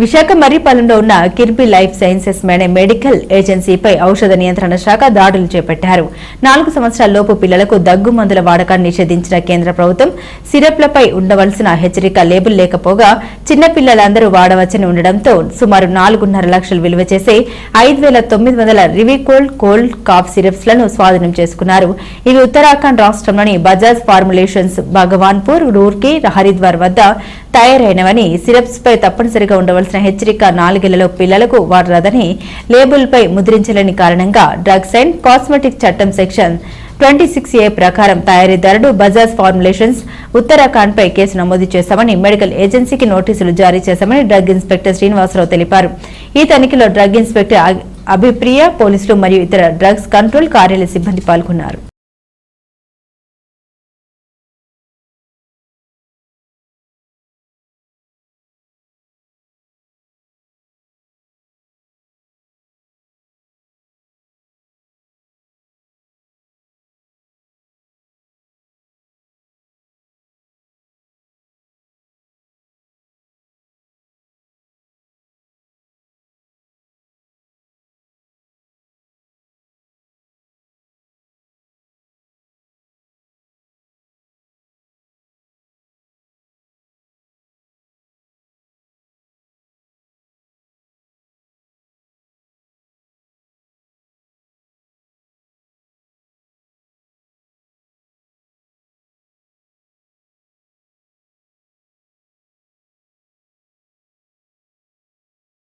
Visakha మర్రిపాలెంలో ఉన్న Kirby life sciences మేనే medical ఏజెన్సీపై ఔషధ నియంత్రణ శాఖ దాడులు చేపట్టారు. నాలుగు సంవత్సరాల లోపు పిల్లలకు దగ్గు మందుల వాడకాన్ని నిషేధించిన కేంద్ర ప్రభుత్వం సిరప్లపై ఉండవలసిన హెచ్చరిక లేబుల్ లేకపోగా చిన్నపిల్లలందరూ వాడవచ్చని ఉండడంతో సుమారు నాలుగున్నర లక్షలు విలువ చేసే ఐదు వేల తొమ్మిది వందల రివికోల్డ్ కోల్డ్ కాఫ్ సిరప్స్లను స్వాధీనం చేసుకున్నారు. ఇవి ఉత్తరాఖండ్ రాష్ట్రంలోని బజాజ్ ఫార్ములేషన్స్ భగవాన్పూర్ రూర్కీ హరిద్వార్ వద్ద తయారైనవని సిరప్స్ పై తప్పనిసరిగా ఉండవలసిన హెచ్చరిక నాలుగేళ్ళలో పిల్లలకు వాడరాదని లేబుల్ పై ముద్రించలేని కారణంగా డ్రగ్స్ అండ్ కాస్మెటిక్ చట్టం సెక్షన్ ట్వంటీ సిక్స్ ఏ ప్రకారం తయారీదారుడు బజాజ్ ఫార్ములేషన్స్ ఉత్తరాఖండ్ పై కేసు నమోదు చేశామని మెడికల్ ఏజెన్సీకి నోటీసులు జారీ చేశామని డ్రగ్ ఇన్స్పెక్టర్ శ్రీనివాసరావు తెలిపారు. ఈ తనిఖీలో డ్రగ్ ఇన్స్పెక్టర్ అభిప్రియ పోలీసులు మరియు ఇతర డ్రగ్స్ కంట్రోల్ కార్యాలయ సిబ్బంది పాల్గొన్నారు.